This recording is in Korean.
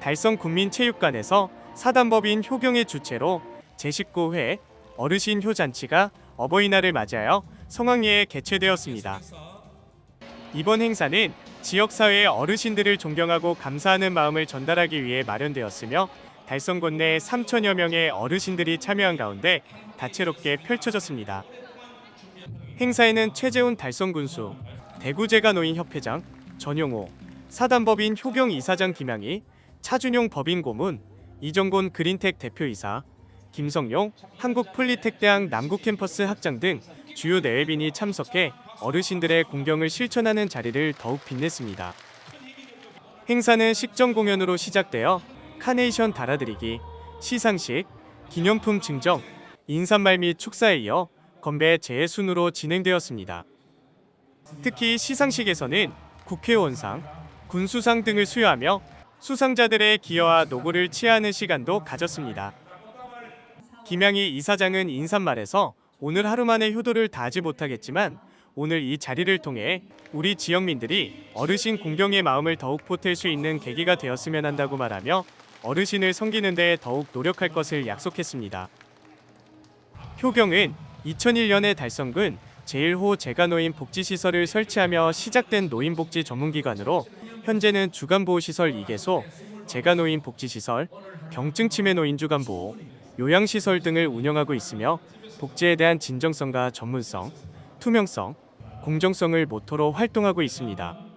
달성 국민체육관에서 사단법인 효경의 주최로 제19회 어르신 효잔치가 어버이날을 맞이하여 성황리에 개최되었습니다. 이번 행사는 지역사회의 어르신들을 존경하고 감사하는 마음을 전달하기 위해 마련되었으며 달성군 내 3천여 명의 어르신들이 참여한 가운데 다채롭게 펼쳐졌습니다. 행사에는 최재훈 달성군수, 대구제가노인협회장, 전용호, 사단법인 효경 이사장 김양희, 차준용 법인 고문, 이정곤 그린텍 대표이사, 김성용 한국폴리텍대학 남구캠퍼스 학장 등 주요 내외빈이 참석해 어르신들의 공경을 실천하는 자리를 더욱 빛냈습니다. 행사는 식전 공연으로 시작되어 카네이션 달아드리기, 시상식, 기념품 증정, 인사말 및 축사에 이어 건배 재순으로 진행되었습니다. 특히 시상식에서는 국회의원상, 군수상 등을 수여하며 수상자들의 기여와 노고를 치하하는 시간도 가졌습니다. 김양희 이사장은 인사말에서 오늘 하루만의 효도를 다하지 못하겠지만 오늘 이 자리를 통해 우리 지역민들이 어르신 공경의 마음을 더욱 보탤 수 있는 계기가 되었으면 한다고 말하며 어르신을 섬기는 데 더욱 노력할 것을 약속했습니다. 효경은 2001년에 달성군 제1호 재가노인 복지시설을 설치하며 시작된 노인복지 전문기관으로 현재는 주간보호시설 2개소, 재가노인 복지시설, 경증치매 노인 주간보호, 요양시설 등을 운영하고 있으며 복지에 대한 진정성과 전문성, 투명성, 공정성을 모토로 활동하고 있습니다.